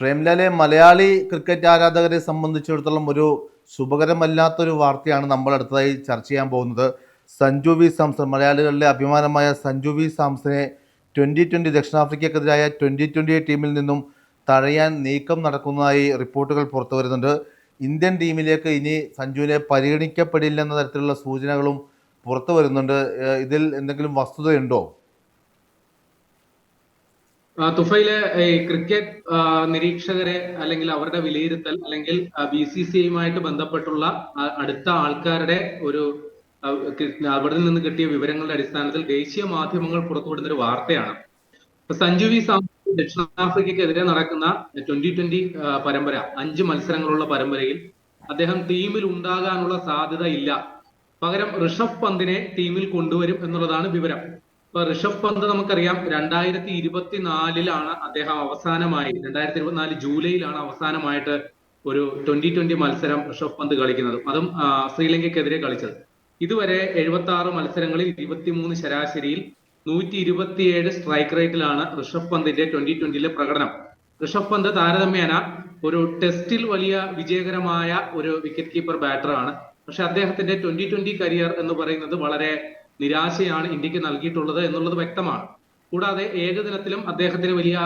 പ്രേംലാലെ Malayali cricket ആരാധകരെ സംബന്ധിച്ചിടത്തോളം ഒരു ശുഭകരമല്ലാത്തൊരു വാർത്തയാണ് നമ്മൾ അടുത്തതായി ചർച്ച ചെയ്യാൻ പോകുന്നത്. സഞ്ജു വി സാംസൺ മലയാളികളുടെ അഭിമാനമായ സഞ്ജു വി സാംസനെ ട്വന്റി ട്വന്റി ദക്ഷിണാഫ്രിക്കക്കെതിരായ ട്വന്റി ട്വന്റി ടീമിൽ നിന്നും തഴയാൻ നീക്കം നടക്കുന്നതായി റിപ്പോർട്ടുകൾ പുറത്തു വരുന്നുണ്ട്. ഇന്ത്യൻ ടീമിലേക്ക് ഇനി സഞ്ജുവിനെ പരിഗണിക്കപ്പെടില്ല എന്ന തരത്തിലുള്ള സൂചനകളും പുറത്തു വരുന്നുണ്ട്. ഇതിൽ എന്തെങ്കിലും വസ്തുതയുണ്ടോ? തുഫയിലെ ഈ ക്രിക്കറ്റ് നിരീക്ഷകരെ അല്ലെങ്കിൽ അവരുടെ വിലയിരുത്തൽ അല്ലെങ്കിൽ ബി സി സി ഐയുമായിട്ട് ബന്ധപ്പെട്ടുള്ള അടുത്ത ആൾക്കാരുടെ ഒരു അവിടെ നിന്ന് കിട്ടിയ വിവരങ്ങളുടെ അടിസ്ഥാനത്തിൽ ദേശീയ മാധ്യമങ്ങൾ പുറത്തുവിടുന്ന ഒരു വാർത്തയാണ് സഞ്ജു വി സാംസൺ ദക്ഷിണാഫ്രിക്കയ്ക്കെതിരെ നടക്കുന്ന ട്വന്റി ട്വന്റി പരമ്പര അഞ്ച് മത്സരങ്ങളുള്ള പരമ്പരയിൽ അദ്ദേഹം ടീമിൽ ഉണ്ടാകാനുള്ള സാധ്യത ഇല്ല. പകരം ഋഷഭ് പന്തിനെ ടീമിൽ കൊണ്ടുവരും എന്നുള്ളതാണ് വിവരം. ഇപ്പൊ ഋഷഭ് പന്ത് നമുക്കറിയാം രണ്ടായിരത്തി ഇരുപത്തിനാലിലാണ് അദ്ദേഹം അവസാനമായി രണ്ടായിരത്തി ഇരുപത്തിനാല് ജൂലൈയിലാണ് അവസാനമായിട്ട് ഒരു ട്വന്റി ട്വന്റി മത്സരം ഋഷഭ് പന്ത് കളിക്കുന്നത്. അതും ശ്രീലങ്കയ്ക്കെതിരെ കളിച്ചത്. ഇതുവരെ എഴുപത്തി ആറ് മത്സരങ്ങളിൽ ഇരുപത്തിമൂന്ന് ശരാശരിയിൽ നൂറ്റി ഇരുപത്തിയേഴ് സ്ട്രൈക്ക് റേറ്റിലാണ് ഋഷഭ് പന്തിന്റെ ട്വന്റി ട്വന്റിയിലെ പ്രകടനം. ഋഷഭ് പന്ത് താരതമ്യേന ഒരു ടെസ്റ്റിൽ വലിയ വിജയകരമായ ഒരു വിക്കറ്റ് കീപ്പർ ബാറ്ററാണ് പക്ഷെ അദ്ദേഹത്തിന്റെ ട്വന്റി ട്വന്റി കരിയർ എന്ന് പറയുന്നത് വളരെ നിരാശയാണ് ഇന്ത്യയ്ക്ക് നൽകിയിട്ടുള്ളത് എന്നുള്ളത് വ്യക്തമാണ് കൂടാതെ ഏകദിനത്തിലും അദ്ദേഹത്തിന് വലിയ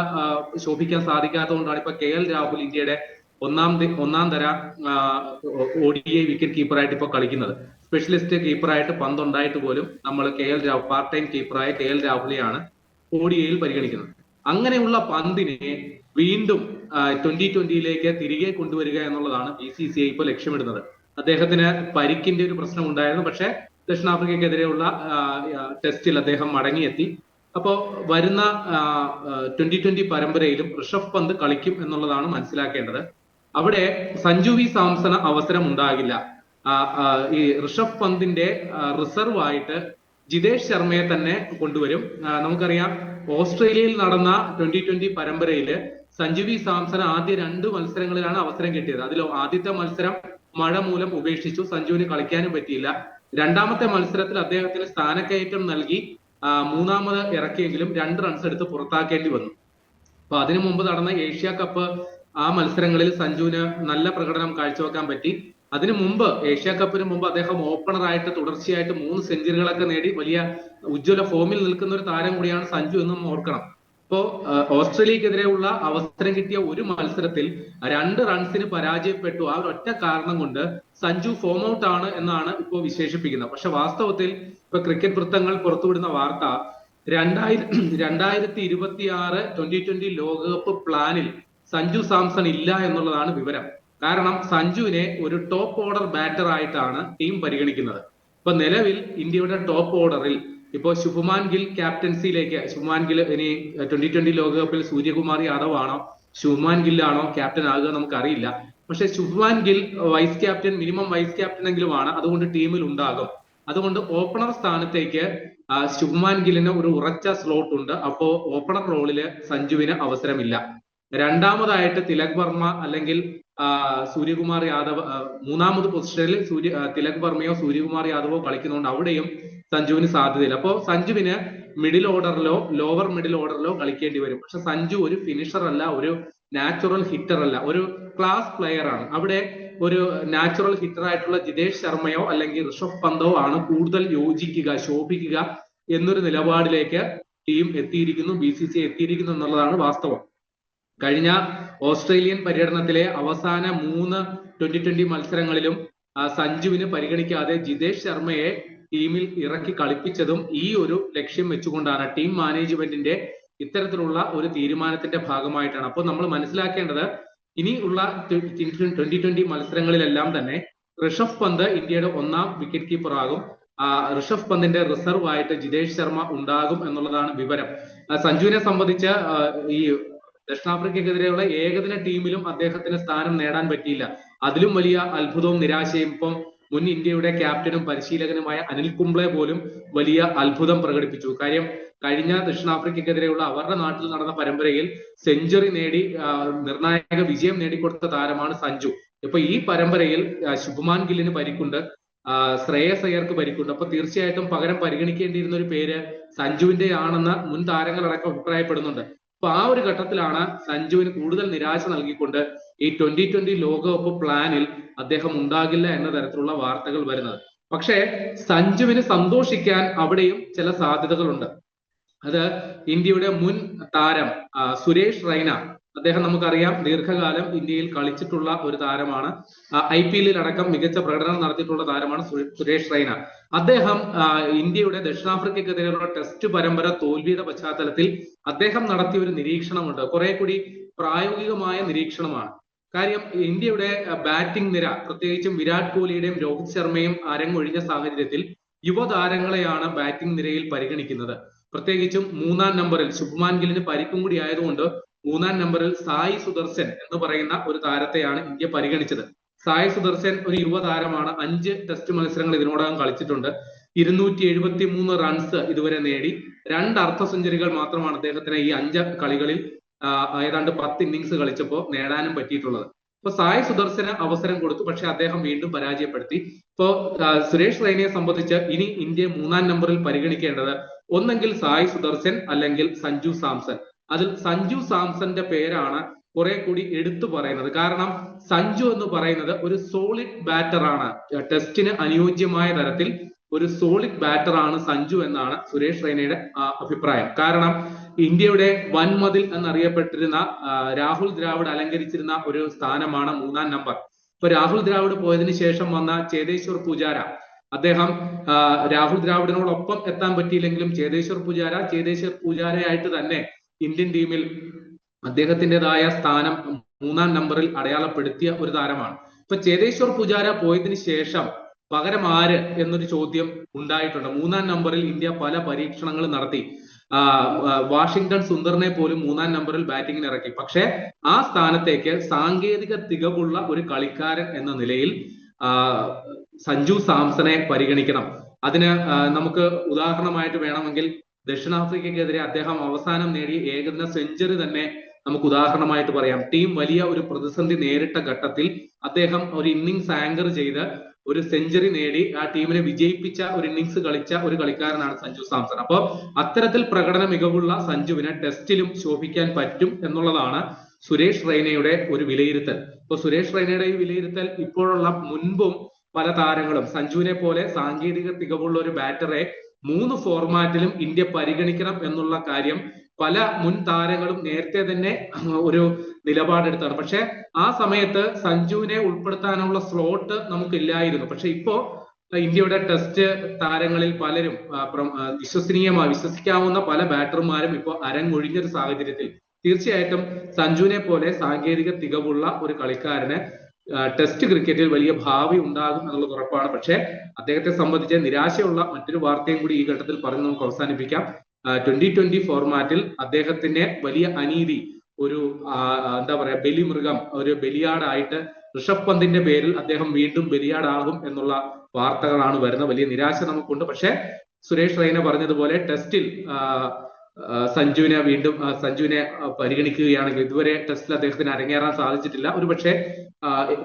ശോഭിക്കാൻ സാധിക്കാത്തതുകൊണ്ടാണ് ഇപ്പൊ കെ എൽ രാഹുൽ ഇന്ത്യയുടെ ഒന്നാം ഒന്നാം തര ഒ ഡി ഐ വിക്കറ്റ് കീപ്പറായിട്ട് ഇപ്പൊ കളിക്കുന്നത് സ്പെഷ്യലിസ്റ്റ് കീപ്പറായിട്ട് പന്തുണ്ടായിട്ട് പോലും നമ്മൾ K L Rahul part time കീപ്പറായ K L രാഹുലിയാണ് ഒ ഡി ഐയിൽ പരിഗണിക്കുന്നത് അങ്ങനെയുള്ള പന്തിനെ വീണ്ടും ട്വന്റി ട്വന്റിയിലേക്ക് തിരികെ കൊണ്ടുവരിക എന്നുള്ളതാണ് ബി സി സി ഐ ഇപ്പോൾ ലക്ഷ്യമിടുന്നത് അദ്ദേഹത്തിന് പരിക്കിന്റെ ഒരു പ്രശ്നം ഉണ്ടായിരുന്നു പക്ഷെ ദക്ഷിണാഫ്രിക്കയ്ക്കെതിരെയുള്ള ടെസ്റ്റിൽ അദ്ദേഹം മടങ്ങിയെത്തി. അപ്പോൾ വരുന്ന ട്വന്റി ട്വന്റി പരമ്പരയിലും ഋഷഭ് പന്ത് കളിക്കും എന്നുള്ളതാണ് മനസ്സിലാക്കേണ്ടത്. അവിടെ സഞ്ജു വി സാംസണ് അവസരം ഉണ്ടാകില്ല ഈ ഋഷഭ് പന്തിന്റെ റിസർവ് ആയിട്ട് ജിതേഷ് ശർമ്മയെ തന്നെ കൊണ്ടുവരും. നമുക്കറിയാം ഓസ്ട്രേലിയയിൽ നടന്ന ട്വന്റി ട്വന്റി പരമ്പരയിൽ സഞ്ജു വി സാംസൺ ആദ്യ രണ്ട് മത്സരങ്ങളിലാണ് അവസരം കിട്ടിയത്. അതിൽ ആദ്യത്തെ മത്സരം മഴ മൂലം ഉപേക്ഷിച്ചു. സഞ്ജുവിന് കളിക്കാനും പറ്റിയില്ല. രണ്ടാമത്തെ മത്സരത്തിൽ അദ്ദേഹത്തിന് സ്ഥാനക്കയറ്റം നൽകി മൂന്നാമത് ഇറക്കിയെങ്കിലും രണ്ട് റൺസ് എടുത്ത് പുറത്താക്കേണ്ടി വന്നു. അപ്പൊ അതിനു മുമ്പ് നടന്ന ഏഷ്യ കപ്പ് ആ മത്സരങ്ങളിൽ സഞ്ജുവിന് നല്ല പ്രകടനം കാഴ്ചവെക്കാൻ പറ്റി. അതിനു മുമ്പ് ഏഷ്യ കപ്പിന് മുമ്പ് അദ്ദേഹം ഓപ്പണറായിട്ട് തുടർച്ചയായിട്ട് മൂന്ന് സെഞ്ചുറികളൊക്കെ നേടി വലിയ ഉജ്ജ്വല ഫോമിൽ നിൽക്കുന്ന ഒരു താരം കൂടിയാണ് സഞ്ജു എന്നും ഓർക്കണം. ഇപ്പോ ഓസ്ട്രേലിയക്കെതിരെയുള്ള അവസരം കിട്ടിയ ഒരു മത്സരത്തിൽ രണ്ട് റൺസിന് പരാജയപ്പെട്ടു. ആ ഒറ്റ കാരണം കൊണ്ട് സഞ്ജു ഫോം ഔട്ട് ആണ് എന്നാണ് ഇപ്പോൾ വിശേഷിപ്പിക്കുന്നത്. പക്ഷെ വാസ്തവത്തിൽ ഇപ്പൊ ക്രിക്കറ്റ് വൃത്തങ്ങൾ പുറത്തുവിടുന്ന വാർത്ത രണ്ടായിരത്തി രണ്ടായിരത്തി ഇരുപത്തി ആറ് ട്വന്റി ട്വന്റി ലോകകപ്പ് പ്ലാനിൽ സഞ്ജു സാംസൺ ഇല്ല എന്നുള്ളതാണ് വിവരം. കാരണം സഞ്ജുവിനെ ഒരു ടോപ്പ് ഓർഡർ ബാറ്റർ ആയിട്ടാണ് ടീം പരിഗണിക്കുന്നത്. ഇപ്പൊ നിലവിൽ ഇന്ത്യയുടെ ടോപ്പ് ഓർഡറിൽ ഇപ്പോ ശുഭ്മാൻ ഗിൽ ക്യാപ്റ്റൻസിയിലേക്ക് ശുഭ്മാൻ ഗിൽ ഇനി ട്വന്റി ട്വന്റി ലോകകപ്പിൽ സൂര്യകുമാർ യാദവ് ആണോ ശുഭ്മാൻ ഗില്ലാണോ ക്യാപ്റ്റൻ ആകുക നമുക്കറിയില്ല. പക്ഷെ Shubman Gill vice captain minimum vice captain എങ്കിലും ആണ് അതുകൊണ്ട് ടീമിൽ ഉണ്ടാകും. അതുകൊണ്ട് ഓപ്പണർ സ്ഥാനത്തേക്ക് ശുഭ്മാൻ ഗില്ലിന് ഒരു ഉറച്ച സ്ലോട്ട് ഉണ്ട്. അപ്പോ ഓപ്പണർ റോളിൽ സഞ്ജുവിന് അവസരമില്ല. രണ്ടാമതായിട്ട് തിലക് വർമ്മ അല്ലെങ്കിൽ സൂര്യകുമാർ യാദവ് മൂന്നാമത് പൊസിഷനിൽ സൂര്യ തിലക് വർമ്മയോ സൂര്യകുമാർ യാദവോ കളിക്കുന്നതുകൊണ്ട് അവിടെയും സഞ്ജുവിന് സാധ്യതയില്ല. അപ്പോ സഞ്ജുവിന് മിഡിൽ ഓർഡറിലോ ലോവർ മിഡിൽ ഓർഡറിലോ കളിക്കേണ്ടി വരും. പക്ഷെ സഞ്ജു ഒരു ഫിനിഷർ അല്ല ഒരു നാച്ചുറൽ ഹിറ്റർ അല്ല ഒരു ക്ലാസ് പ്ലെയർ ആണ്. അവിടെ ഒരു നാച്ചുറൽ ഹിറ്റർ ആയിട്ടുള്ള ജിതേഷ് ശർമ്മയോ അല്ലെങ്കിൽ ഋഷഭ് പന്തോ ആണ് കൂടുതൽ യോജിക്കുക ശോഭിക്കുക എന്നൊരു നിലപാടിലേക്ക് ടീം എത്തിയിരിക്കുന്നു ബി സി സി എത്തിയിരിക്കുന്നു എന്നുള്ളതാണ് വാസ്തവം. കഴിഞ്ഞ ഓസ്ട്രേലിയൻ പര്യടനത്തിലെ അവസാന മൂന്ന് ട്വന്റി ട്വന്റി മത്സരങ്ങളിലും സഞ്ജുവിന് പരിഗണിക്കാതെ ജിതേഷ് ശർമ്മയെ ടീമിൽ ഇറക്കി കളിപ്പിച്ചതും ഈ ഒരു ലക്ഷ്യം വെച്ചുകൊണ്ടാണ് ടീം മാനേജ്മെന്റിന്റെ ഇത്തരത്തിലുള്ള ഒരു തീരുമാനത്തിന്റെ ഭാഗമായിട്ടാണ്. അപ്പോൾ നമ്മൾ മനസ്സിലാക്കേണ്ടത് ഇനിയുള്ള ട്വന്റി ട്വന്റി മത്സരങ്ങളിലെല്ലാം തന്നെ ഋഷഭ് പന്ത് ഇന്ത്യയുടെ ഒന്നാം വിക്കറ്റ് കീപ്പർ ആകും. ഋഷഭ് പന്തിന്റെ റിസർവ് ആയിട്ട് ജിതേഷ് ശർമ്മ ഉണ്ടാകും എന്നുള്ളതാണ് വിവരം. സഞ്ജുവിനെ സംബന്ധിച്ച് ഈ ദക്ഷിണാഫ്രിക്കക്കെതിരെയുള്ള ഏകദിന ടീമിലും അദ്ദേഹത്തിന് സ്ഥാനം നേടാൻ പറ്റിയില്ല. അതിലും വലിയ അത്ഭുതവും നിരാശയും ഇപ്പം മുൻ ഇന്ത്യയുടെ ക്യാപ്റ്റനും പരിശീലകനുമായ അനിൽ കുംബ്ലെ പോലും വലിയ അത്ഭുതം പ്രകടിപ്പിച്ചു. കാര്യം കഴിഞ്ഞ ദക്ഷിണാഫ്രിക്കക്കെതിരെയുള്ള അവരുടെ നാട്ടിൽ നടന്ന പരമ്പരയിൽ സെഞ്ചുറി നേടി നിർണായക വിജയം നേടിക്കൊടുത്ത താരമാണ് സഞ്ജു. ഇപ്പൊ ഈ പരമ്പരയിൽ ശുഭമാൻ ഗില്ലിന് പരിക്കുണ്ട് ശ്രേയസ് അയ്യർക്ക് പരിക്കുണ്ട്. അപ്പൊ തീർച്ചയായിട്ടും പകരം പരിഗണിക്കേണ്ടിയിരുന്ന ഒരു പേര് സഞ്ജുവിന്റെ ആണെന്ന് മുൻ താരങ്ങളടക്കം അഭിപ്രായപ്പെടുന്നുണ്ട്. അപ്പൊ ആ ഒരു ഘട്ടത്തിലാണ് സഞ്ജുവിന് കൂടുതൽ നിരാശ നൽകിക്കൊണ്ട് ഈ ട്വന്റി ട്വന്റി ലോകകപ്പ് പ്ലാനിൽ അദ്ദേഹം ഉണ്ടാകില്ല എന്ന തരത്തിലുള്ള വാർത്തകൾ വരുന്നത്. പക്ഷേ സഞ്ജുവിന് സന്തോഷിക്കാൻ അവിടെയും ചില സാധ്യതകളുണ്ട്. അത് ഇന്ത്യയുടെ മുൻ താരം സുരേഷ് റൈന അദ്ദേഹം നമുക്കറിയാം ദീർഘകാലം ഇന്ത്യയിൽ കളിച്ചിട്ടുള്ള ഒരു താരമാണ്. ഐ പി എല്ലിൽ അടക്കം മികച്ച പ്രകടനം നടത്തിയിട്ടുള്ള താരമാണ് സുരേഷ് റൈന. അദ്ദേഹം ഇന്ത്യയുടെ ദക്ഷിണാഫ്രിക്കക്കെതിരെയുള്ള ടെസ്റ്റ് പരമ്പര തോൽവിയുടെ പശ്ചാത്തലത്തിൽ അദ്ദേഹം നടത്തിയ ഒരു നിരീക്ഷണമുണ്ട്. കുറെ കൂടി പ്രായോഗികമായ നിരീക്ഷണമാണ്. കാര്യം ഇന്ത്യയുടെ ബാറ്റിംഗ് നിര പ്രത്യേകിച്ചും വിരാട് കോഹ്ലിയുടെയും രോഹിത് ശർമ്മയും അരങ്ങൊഴിഞ്ഞ സാഹചര്യത്തിൽ യുവതാരങ്ങളെയാണ് ബാറ്റിംഗ് നിരയിൽ പരിഗണിക്കുന്നത്. പ്രത്യേകിച്ചും മൂന്നാം നമ്പറിൽ ശുഭ്മാൻ ഗില്ലിന് പരിക്കും കൂടി ആയതുകൊണ്ട് മൂന്നാം നമ്പറിൽ സായി സുദർശൻ എന്ന് പറയുന്ന ഒരു താരത്തെയാണ് ഇന്ത്യ പരിഗണിച്ചത്. സായി സുദർശൻ ഒരു യുവതാരമാണ് അഞ്ച് ടെസ്റ്റ് മത്സരങ്ങൾ ഇതിനോടകം കളിച്ചിട്ടുണ്ട്. ഇരുന്നൂറ്റി എഴുപത്തി മൂന്ന് റൺസ് ഇതുവരെ നേടി. രണ്ട് അർദ്ധ സെഞ്ചുറികൾ മാത്രമാണ് അദ്ദേഹത്തിന് ഈ അഞ്ച് കളികളിൽ ഏതാണ്ട് പത്ത് ഇന്നിങ്സ് കളിച്ചപ്പോൾ നേടാനും പറ്റിയിട്ടുള്ളത്. ഇപ്പൊ സായ് സുദർശന് അവസരം കൊടുത്തു. പക്ഷെ അദ്ദേഹം വീണ്ടും പരാജയപ്പെടുത്തി. ഇപ്പോ സുരേഷ് റൈനയെ സംബന്ധിച്ച് ഇനി ഇന്ത്യ മൂന്നാം നമ്പറിൽ പരിഗണിക്കേണ്ടത് ഒന്നെങ്കിൽ സായ് സുദർശൻ അല്ലെങ്കിൽ സഞ്ജു സാംസൺ. അതിൽ സഞ്ജു സാംസന്റെ പേരാണ് കുറെ കൂടി എടുത്തു പറയുന്നത്. കാരണം സഞ്ജു എന്ന് പറയുന്നത് ഒരു സോളിഡ് ബാറ്റർ ആണ്. ടെസ്റ്റിന് അനുയോജ്യമായ തരത്തിൽ ഒരു സോളിഡ് ബാറ്റർ ആണ് സഞ്ജു എന്നാണ് സുരേഷ് റൈനയുടെ അഭിപ്രായം. കാരണം ഇന്ത്യയുടെ വൻമതിൽ എന്നറിയപ്പെട്ടിരുന്ന രാഹുൽ ദ്രാവിഡ് അലങ്കരിച്ചിരുന്ന ഒരു സ്ഥാനമാണ് മൂന്നാം നമ്പർ ഇപ്പൊ രാഹുൽ ദ്രാവിഡ് പോയതിന് ശേഷം വന്ന ചേതേശ്വർ പൂജാര. അദ്ദേഹം രാഹുൽ ദ്രാവിഡിനോടൊപ്പം എത്താൻ പറ്റിയില്ലെങ്കിലും ചേതേശ്വർ പൂജാര ചേതേശ്വർ പൂജാരയായിട്ട് തന്നെ ഇന്ത്യൻ ടീമിൽ അദ്ദേഹത്തിന്റെതായ സ്ഥാനം മൂന്നാം നമ്പറിൽ അടയാളപ്പെടുത്തിയ ഒരു താരമാണ്. ഇപ്പൊ ചേതേശ്വർ പൂജാര പോയതിനു ശേഷം പകരം ആര് എന്നൊരു ചോദ്യം ഉണ്ടായിട്ടുണ്ട്. മൂന്നാം നമ്പറിൽ ഇന്ത്യ പല പരീക്ഷണങ്ങൾ നടത്തി. വാഷിംഗ്ടൺ സുന്ദറിനെ പോലും മൂന്നാം നമ്പറിൽ ബാറ്റിംഗിന് ഇറക്കി. പക്ഷേ ആ സ്ഥാനത്തേക്ക് സാങ്കേതിക തികവുള്ള ഒരു കളിക്കാരൻ എന്ന നിലയിൽ സഞ്ജു സാംസനെ പരിഗണിക്കണം. അതിന് നമുക്ക് ഉദാഹരണമായിട്ട് വേണമെങ്കിൽ ദക്ഷിണാഫ്രിക്കയ്ക്കെതിരെ അദ്ദേഹം അവസാനം നേടിയ ഏകദിന സെഞ്ചുറി തന്നെ നമുക്ക് ഉദാഹരണമായിട്ട് പറയാം. ടീം വലിയ ഒരു പ്രതിസന്ധി നേരിട്ട ഘട്ടത്തിൽ അദ്ദേഹം ഒരു ഇന്നിങ്സ് ആങ്കർ ചെയ്ത് ഒരു സെഞ്ചുറി നേടി ആ ടീമിനെ വിജയിപ്പിച്ച ഒരു ഇന്നിങ്സ് കളിച്ച ഒരു കളിക്കാരനാണ് സഞ്ജു സാംസൺ. അപ്പോൾ അത്തരത്തിൽ പ്രകടന മികവുള്ള സഞ്ജുവിനെ ടെസ്റ്റിലും ശോഭിക്കാൻ പറ്റും എന്നുള്ളതാണ് സുരേഷ് റൈനയുടെ ഒരു വിലയിരുത്തൽ. ഇപ്പൊ സുരേഷ് റൈനയുടെ ഈ വിലയിരുത്തൽ ഇപ്പോഴുള്ള മുൻപും പല താരങ്ങളും സഞ്ജുവിനെ പോലെ സാങ്കേതിക തികവുള്ള ഒരു ബാറ്ററെ മൂന്ന് ഫോർമാറ്റിലും ഇന്ത്യ പരിഗണിക്കണം എന്നുള്ള കാര്യം പല മുൻ താരങ്ങളും നേരത്തെ തന്നെ ഒരു നിലപാടെടുത്താണ്. പക്ഷെ ആ സമയത്ത് സഞ്ജുവിനെ ഉൾപ്പെടുത്താനുള്ള സ്ലോട്ട് നമുക്കില്ലായിരുന്നു. പക്ഷെ ഇപ്പോ ഇന്ത്യയുടെ ടെസ്റ്റ് താരങ്ങളിൽ പലരും വിശ്വസനീയമായി വിശ്വസിക്കാവുന്ന പല ബാറ്റർമാരും ഇപ്പോൾ അരങ്ങൊഴിഞ്ഞ ഒരു സാഹചര്യത്തിൽ. തീർച്ചയായിട്ടും സഞ്ജുവിനെ പോലെ സാങ്കേതിക തികവുള്ള ഒരു കളിക്കാരന് ടെസ്റ്റ് ക്രിക്കറ്റിൽ വലിയ ഭാവി ഉണ്ടാകും എന്നുള്ളത് ഉറപ്പാണ്. പക്ഷേ അദ്ദേഹത്തെ സംബന്ധിച്ച് നിരാശയുള്ള മറ്റൊരു വാർത്തയും കൂടി ഈ ഘട്ടത്തിൽ പറഞ്ഞ് നമുക്ക് അവസാനിപ്പിക്കാം. ട്വന്റി ട്വന്റി ഫോർമാറ്റിൽ അദ്ദേഹത്തിന്റെ വലിയ അനീതി ഒരു എന്താ പറയാ ബലിമൃഗം ഒരു ബലിയാടായിട്ട് ഋഷഭ് പന്തിന്റെ പേരിൽ അദ്ദേഹം വീണ്ടും ബലിയാടാകും എന്നുള്ള വാർത്തകളാണ് വരുന്നത്. വലിയ നിരാശ നമുക്കുണ്ട്. പക്ഷേ സുരേഷ് റൈന പറഞ്ഞതുപോലെ ടെസ്റ്റിൽ സഞ്ജുവിനെ വീണ്ടും സഞ്ജുവിനെ പരിഗണിക്കുകയാണെങ്കിൽ ഇതുവരെ ടെസ്റ്റിൽ അദ്ദേഹത്തിന് അരങ്ങേറാൻ സാധിച്ചിട്ടില്ല. ഒരു പക്ഷേ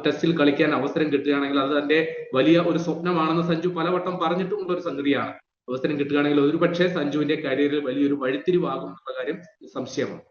ടെസ്റ്റിൽ കളിക്കാൻ അവസരം കിട്ടുകയാണെങ്കിൽ അത് തന്റെ വലിയ ഒരു സ്വപ്നമാണെന്ന് സഞ്ജു പലവട്ടം പറഞ്ഞിട്ടുമുള്ള ഒരു സംഗതിയാണ്. അവസരം കിട്ടുകയാണെങ്കിൽ ഒരുപക്ഷെ സഞ്ജുവിന്റെ കരിയറിൽ വലിയൊരു വഴിത്തിരിവാകും എന്നുള്ള കാര്യം സംശയമാണ്.